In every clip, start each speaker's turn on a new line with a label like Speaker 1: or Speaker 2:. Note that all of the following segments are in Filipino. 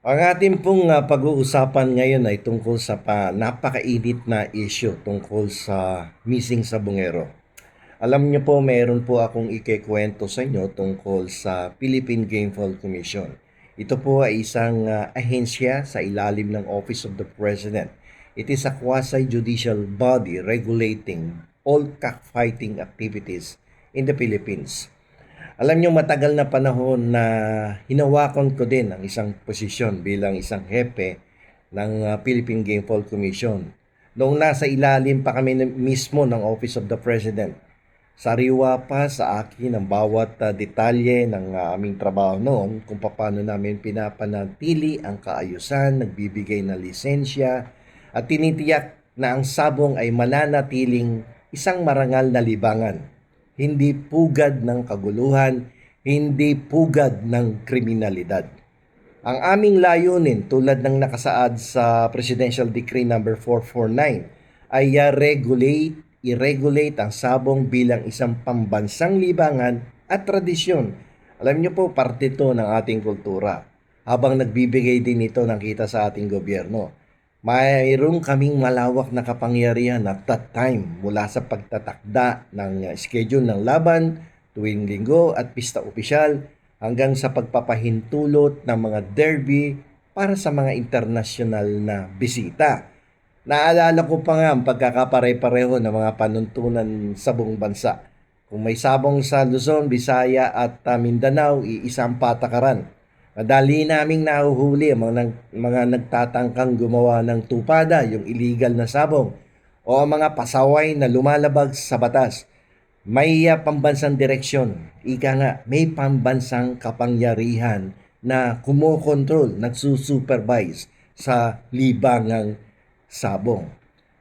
Speaker 1: Ang ating pong ah, pag-uusapan ngayon ay tungkol sa pa, napakainit na issue tungkol sa missing sa bungero. Alam niyo po, meron po akong ikikwento sa inyo tungkol sa Philippine Gameful Commission. Ito po ay isang ah, ahensya sa ilalim ng Office of the President. It is a quasi-judicial body regulating all cockfighting activities in the Philippines. Alam nyo, matagal na panahon na hinawakan ko din ang isang posisyon bilang isang hepe ng uh, Philippine Gameful Commission. Noong nasa ilalim pa kami mismo ng Office of the President, sariwa pa sa akin ang bawat uh, detalye ng uh, aming trabaho noon kung paano namin pinapanatili ang kaayusan, nagbibigay ng lisensya, at tinitiyak na ang sabong ay mananatiling isang marangal na libangan hindi pugad ng kaguluhan, hindi pugad ng kriminalidad. Ang aming layunin tulad ng nakasaad sa Presidential Decree number 449 ay regulate, i-regulate ang sabong bilang isang pambansang libangan at tradisyon. Alam niyo po, parte ito ng ating kultura. Habang nagbibigay din ito ng kita sa ating gobyerno. Mayroon kaming malawak na kapangyarihan at that time mula sa pagtatakda ng uh, schedule ng laban tuwing linggo at pista opisyal hanggang sa pagpapahintulot ng mga derby para sa mga internasyonal na bisita. Naalala ko pa nga ang pagkakapare-pareho ng mga panuntunan sa buong bansa. Kung may sabong sa Luzon, Visaya at uh, Mindanao, iisang patakaran. Madali naming nahuhuli ang mga, mga nagtatangkang gumawa ng tupada, yung illegal na sabong, o ang mga pasaway na lumalabag sa batas. May uh, pambansang direksyon. Ika nga, may pambansang kapangyarihan na kumokontrol, nagsusupervise sa libangang sabong.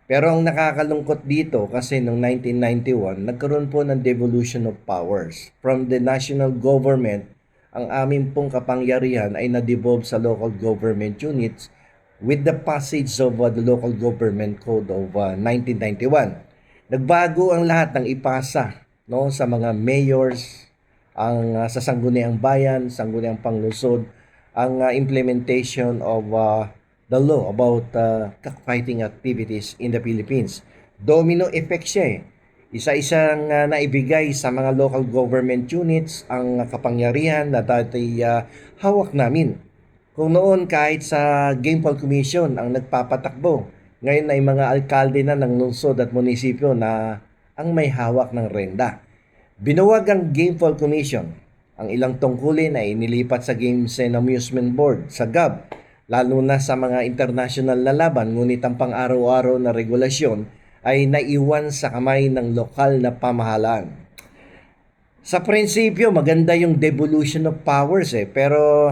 Speaker 1: Pero ang nakakalungkot dito kasi noong 1991, nagkaroon po ng devolution of powers from the national government ang aming pong kapangyarihan ay na-devolve sa local government units with the passage of uh, the Local Government Code of uh, 1991. Nagbago ang lahat ng ipasa no sa mga mayors, ang uh, sa Sangguniang Bayan, Sangguniang Panglungsod, ang uh, implementation of uh, the law about uh, cockfighting activities in the Philippines. Domino effect siya eh. Isa-isang uh, naibigay sa mga local government units ang kapangyarihan na dati uh, hawak namin. Kung noon kahit sa Gameful Commission ang nagpapatakbo, ngayon ay mga alkalde na ng lungsod at munisipyo na ang may hawak ng renda. Binuwag ang Gameful Commission. Ang ilang tungkulin ay inilipat sa Games and Amusement Board, sa GAB, lalo na sa mga international na laban, ngunit ang pang-araw-araw na regulasyon ay naiwan sa kamay ng lokal na pamahalaan. Sa prinsipyo, maganda yung devolution of powers eh, pero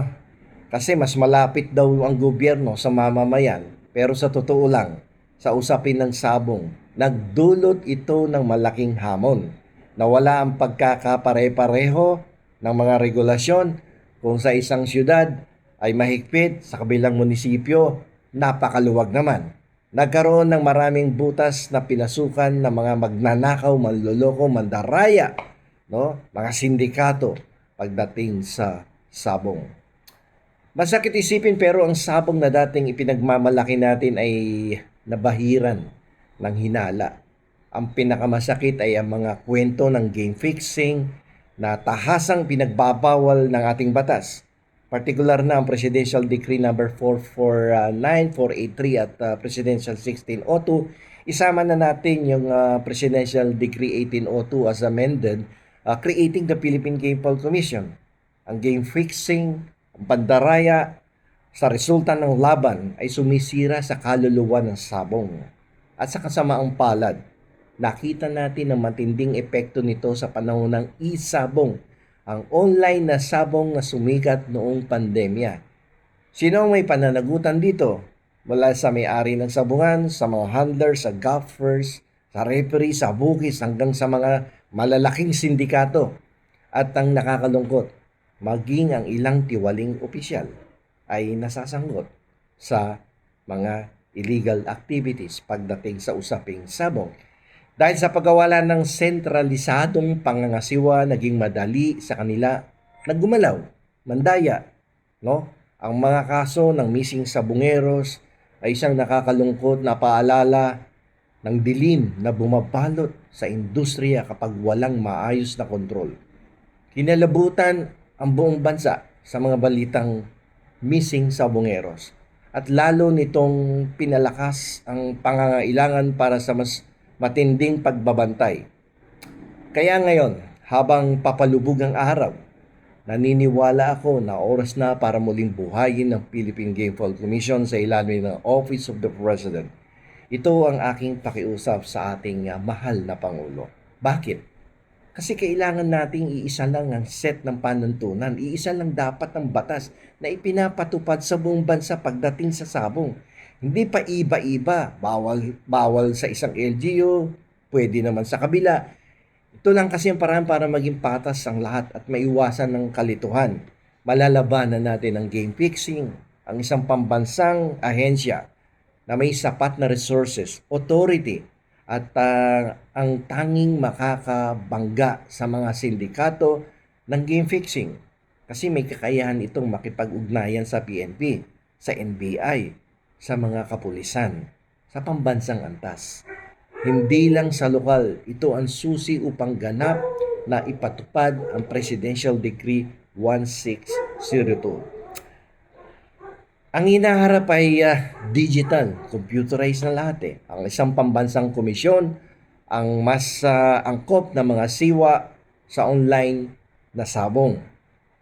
Speaker 1: kasi mas malapit daw ang gobyerno sa mamamayan. Pero sa totoo lang, sa usapin ng sabong, nagdulot ito ng malaking hamon. Nawala ang pagkakapare-pareho ng mga regulasyon kung sa isang syudad ay mahigpit, sa kabilang munisipyo, napakaluwag naman. Nagkaroon ng maraming butas na pinasukan ng mga magnanakaw, manloloko, mandaraya, no? mga sindikato pagdating sa sabong. Masakit isipin pero ang sabong na dating ipinagmamalaki natin ay nabahiran ng hinala. Ang pinakamasakit ay ang mga kwento ng game fixing na tahasang pinagbabawal ng ating batas. Partikular na ang Presidential Decree number 449, 483 at uh, Presidential 1602. Isama na natin yung uh, Presidential Decree 1802 as amended, uh, creating the Philippine Gameball Commission. Ang game fixing, ang pandaraya, sa resulta ng laban ay sumisira sa kaluluwa ng sabong. At sa kasamaang palad, nakita natin ang matinding epekto nito sa panahon ng e-sabong ang online na sabong na sumikat noong pandemya. Sino may pananagutan dito? Mula sa may-ari ng sabungan, sa mga handlers, sa golfers, sa referee, sa bukis, hanggang sa mga malalaking sindikato. At ang nakakalungkot, maging ang ilang tiwaling opisyal ay nasasanggot sa mga illegal activities pagdating sa usaping sabong. Dahil sa pagkawala ng sentralisadong pangangasiwa, naging madali sa kanila na gumalaw, mandaya, no? Ang mga kaso ng missing sabungeros ay isang nakakalungkot na paalala ng dilim na bumabalot sa industriya kapag walang maayos na kontrol. Kinalabutan ang buong bansa sa mga balitang missing sabungeros at lalo nitong pinalakas ang pangangailangan para sa mas matinding pagbabantay. Kaya ngayon, habang papalubog ang araw, naniniwala ako na oras na para muling buhayin ng Philippine Game Commission sa ilalim ng Office of the President. Ito ang aking pakiusap sa ating ah, mahal na Pangulo. Bakit? Kasi kailangan nating iisa lang ang set ng panuntunan. Iisa lang dapat ang batas na ipinapatupad sa buong bansa pagdating sa sabong. Hindi pa iba-iba. Bawal, bawal sa isang LGU, pwede naman sa kabila. Ito lang kasi ang paraan para maging patas ang lahat at maiwasan ng kalituhan. Malalabanan natin ang game fixing, ang isang pambansang ahensya na may sapat na resources, authority, at ah, ang tanging makakabangga sa mga sindikato ng game fixing. Kasi may kakayahan itong makipag-ugnayan sa PNP, sa NBI, sa mga kapulisan, sa pambansang antas. Hindi lang sa lokal, ito ang susi upang ganap na ipatupad ang Presidential Decree 1602. Ang hinaharap ay ah, digital, computerized na lahat eh. Ang isang pambansang komisyon, ang mas ah, angkop na mga siwa sa online na sabong.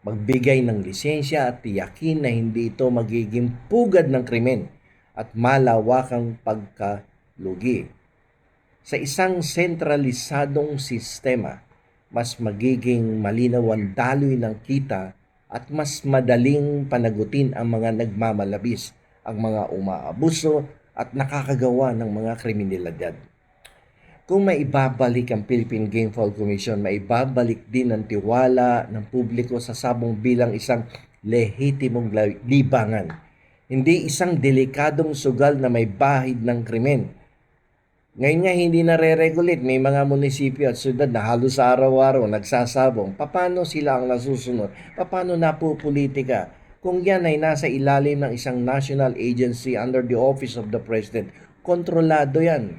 Speaker 1: Magbigay ng lisensya at tiyakin na hindi ito magiging pugad ng krimen at malawakang pagkalugi. Sa isang sentralisadong sistema, mas magiging malinaw ang daloy ng kita at mas madaling panagutin ang mga nagmamalabis, ang mga umaabuso at nakakagawa ng mga kriminalidad. Kung maibabalik ang Philippine Game Fall Commission, maibabalik din ang tiwala ng publiko sa sabong bilang isang lehitimong libangan. Hindi isang delikadong sugal na may bahid ng krimen. Ngayon nga hindi nare-regulate. May mga munisipyo at syudad na halos araw-araw nagsasabong. Paano sila ang nasusunod? Paano napupolitika? Kung yan ay nasa ilalim ng isang national agency under the office of the president, kontrolado yan.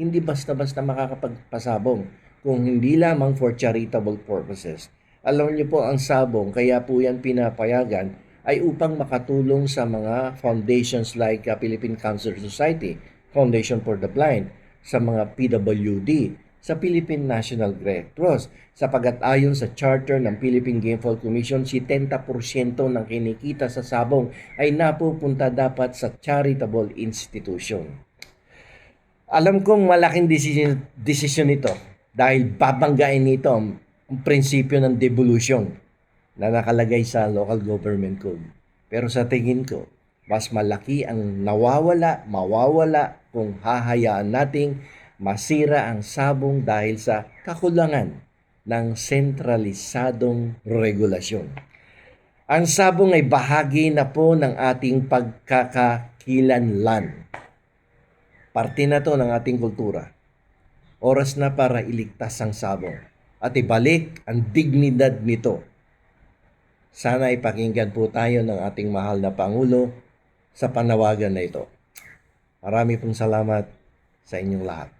Speaker 1: Hindi basta-basta makakapagpasabong kung hindi lamang for charitable purposes. Alam niyo po ang sabong, kaya po yan pinapayagan ay upang makatulong sa mga foundations like uh, Philippine Cancer Society, Foundation for the Blind, sa mga PWD, sa Philippine National Red Cross, sapagat ayon sa charter ng Philippine Game Fall Commission, 70% ng kinikita sa sabong ay napupunta dapat sa charitable institution. Alam kong malaking desisyon, desisyon ito dahil babanggain nito ang prinsipyo ng devolution na nakalagay sa local government code. Pero sa tingin ko, mas malaki ang nawawala, mawawala kung hahayaan nating masira ang sabong dahil sa kakulangan ng sentralisadong regulasyon. Ang sabong ay bahagi na po ng ating pagkakakilanlan. Parte na to ng ating kultura. Oras na para iligtas ang sabong at ibalik ang dignidad nito. Sana ipakinggan po tayo ng ating mahal na Pangulo sa panawagan na ito. Marami pong salamat sa inyong lahat.